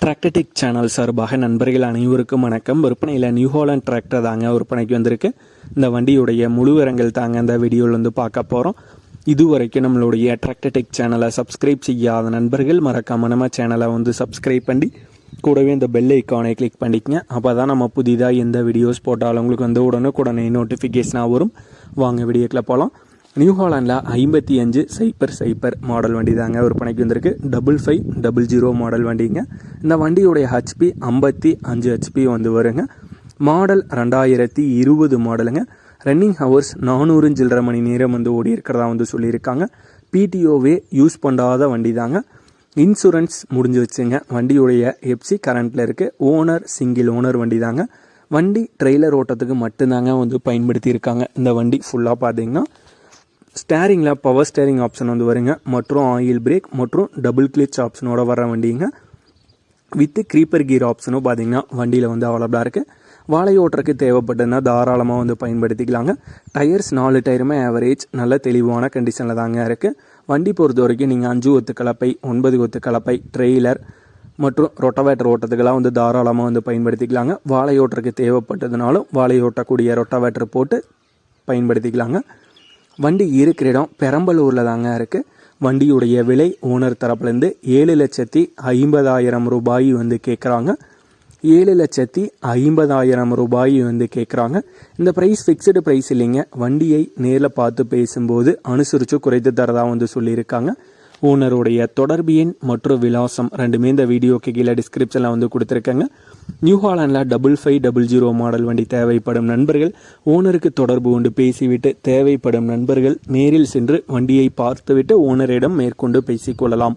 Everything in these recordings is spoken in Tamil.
டிராக்டடிக் சேனல் சார்பாக நண்பர்கள் அனைவருக்கும் வணக்கம். விற்பனையில் நியூ ஹாலண்ட் டிராக்டர் தாங்க விற்பனைக்கு வந்திருக்கு. இந்த வண்டியுடைய முழு விவரங்கள் தாங்க இந்த வீடியோவில் வந்து பார்க்க போகிறோம் இதுவரைக்கும் நம்மளுடைய டிராக்டடிக் சேனலை சப்ஸ்கிரைப் செய்யாத நண்பர்கள் மறக்காம நம்ம சேனலை வந்து சப்ஸ்கிரைப் பண்ணி கூடவே இந்த பெல் ஐக்கானை கிளிக் பண்ணிக்கங்க. அப்போ தான் நம்ம புதிதாக எந்த வீடியோஸ் போட்டாலும் உங்களுக்கு வந்து உடனுக்குடனே நோட்டிஃபிகேஷனாக வரும். வாங்க வீடியோக்கில் போகலாம் நியூ ஹாலாண்டில் ஐம்பத்தி அஞ்சு சைப்பர் சைப்பர் மாடல் வண்டி தாங்க விற்பனைக்கு வந்திருக்கு. Double five double zero model வண்டிங்க. இந்த வண்டியுடைய ஹெச்பி ஐம்பத்தி அஞ்சு ஹெச்பி வந்து வருங்க. மாடல் ரெண்டாயிரத்தி இருபது மாடலுங்க. ரன்னிங் ஹவர்ஸ் நானூறு சில்லரை மணி நேரம் வந்து ஓடி இருக்கிறதா வந்து சொல்லியிருக்காங்க. பிடிஓவே யூஸ் பண்ணாத வண்டி தாங்க இன்சூரன்ஸ் முடிஞ்சு வச்சுங்க. வண்டியுடைய எப்சி கரண்ட்டில் இருக்குது ஓனர் சிங்கிள் ஓனர் வண்டி தாங்க வண்டி ட்ரெய்லர் ஓட்டத்துக்கு மட்டும்தாங்க வந்து பயன்படுத்தி இருக்காங்க இந்த வண்டி ஃபுல்லாக பார்த்தீங்கன்னா ஸ்டேரிங்கில் பவர் ஸ்டேரிங் ஆப்ஷன் வந்து வருங்க. மற்றும் ஆயில் பிரேக் மற்றும் டபுள் கிளிச் ஆப்ஷனோட வர வண்டிங்க. வித்து க்ரீப்பர் கீர் ஆப்ஷனும் பார்த்தீங்கன்னா வண்டியில் வந்து அவைலபிளாக இருக்குது வாழை ஓட்டுறதுக்கு தேவைப்பட்டதுன்னா தாராளமாக வந்து பயன்படுத்திக்கலாங்க. டயர்ஸ் நாலு டயருமே ஆவரேஜ் நல்ல தெளிவான கண்டிஷனில் தாங்க இருக்குது வண்டி பொறுத்த வரைக்கும் நீங்கள் அஞ்சு ஒத்து கலப்பை ஒன்பது ஒத்து கலப்பை ட்ரெய்லர் மற்றும் ரொட்டவேட்டர் ஓட்டத்துக்கெல்லாம் வந்து தாராளமாக வந்து பயன்படுத்திக்கலாங்க. வாழை ஓட்டுறதுக்கு தேவைப்பட்டதுனாலும் வாழை ஓட்டக்கூடிய ரொட்டவேட்டர் போட்டு பயன்படுத்திக்கலாங்க. வண்டி இருக்கிற இடம் பெரம்பலூரில் தாங்க இருக்குது வண்டியுடைய விலை ஓனர் தரப்புலேருந்து ஏழு லட்சத்தி ஐம்பதாயிரம் ரூபாய் வந்து கேட்குறாங்க ஏழு லட்சத்தி ஐம்பதாயிரம் ரூபாய் வந்து கேட்குறாங்க இந்த ப்ரைஸ் ஃபிக்ஸ்டு ப்ரைஸ் இல்லைங்க. வண்டியை நேரில் பார்த்து பேசும்போது அனுசரித்து குறைத்து தரதாக வந்து சொல்லியிருக்காங்க. ஓனருடைய தொடர்பு எண் மற்றும் விலாசம் ரெண்டுமே இந்த வீடியோக்கு கீழே டிஸ்கிரிப்ஷனில் வந்து கொடுத்துருக்கேங்க. New ஹாலாண்டில் double five double zero model வண்டி தேவைப்படும் நண்பர்கள் ஓனருக்கு தொடர்பு கொண்டு பேசிவிட்டு தேவைப்படும் நண்பர்கள் நேரில் சென்று வண்டியை பார்த்துவிட்டு ஓனரிடம் மேற்கொண்டு பேசிக்கொள்ளலாம்.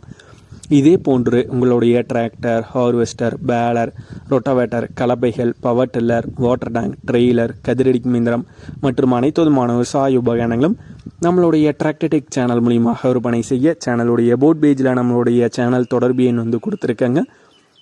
இதே போன்று உங்களுடைய tractor harvester baler rotavator கலப்பைகள் power tiller water tank trailer கதிரடிக்கும் இயந்திரம் மற்றும் அனைத்து விதமான விவசாய உபகரணங்களும் நம்மளுடைய டிராக்டடெக் சேனல் மூலியமாக விற்பனை செய்ய சேனலுடைய போட் பேஜில் நம்மளுடைய சேனல் தொடர்பு எண் வந்து கொடுத்துருக்கேங்க.